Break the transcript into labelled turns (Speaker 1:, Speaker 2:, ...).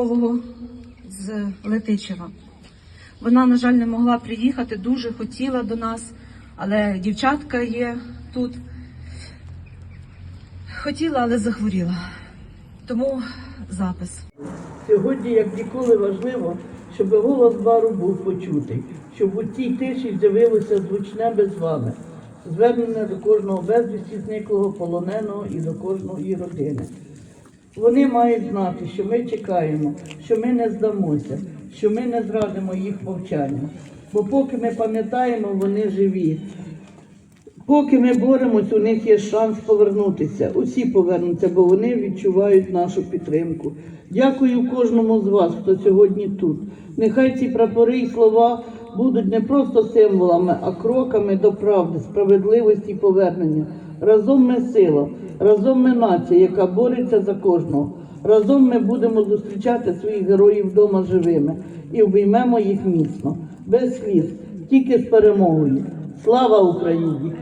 Speaker 1: військового з Летичева. Вона, на жаль, не могла приїхати, дуже хотіла до нас, але дівчатка є тут. Хотіла, але захворіла. Тому запис.
Speaker 2: Сьогодні, як ніколи, важливо, щоб голос бару був почутий, щоб у цій тиші з'явилося звучне безване, звернення до кожного безвісті зниклого полоненого і до кожної родини. Вони мають знати, що ми чекаємо, що ми не здамося, що ми не зрадимо їх мовчанням. Бо поки ми пам'ятаємо, вони живі. Поки ми боремось, у них є шанс повернутися. Усі повернуться, бо вони відчувають нашу підтримку. Дякую кожному з вас, хто сьогодні тут. Нехай ці прапори і слова будуть не просто символами, а кроками до правди, справедливості і повернення. Разом ми сила, разом ми нація, яка бореться за кожного. Разом ми будемо зустрічати своїх героїв вдома живими і обіймемо їх міцно, без сліз, тільки з перемогою. Слава Україні!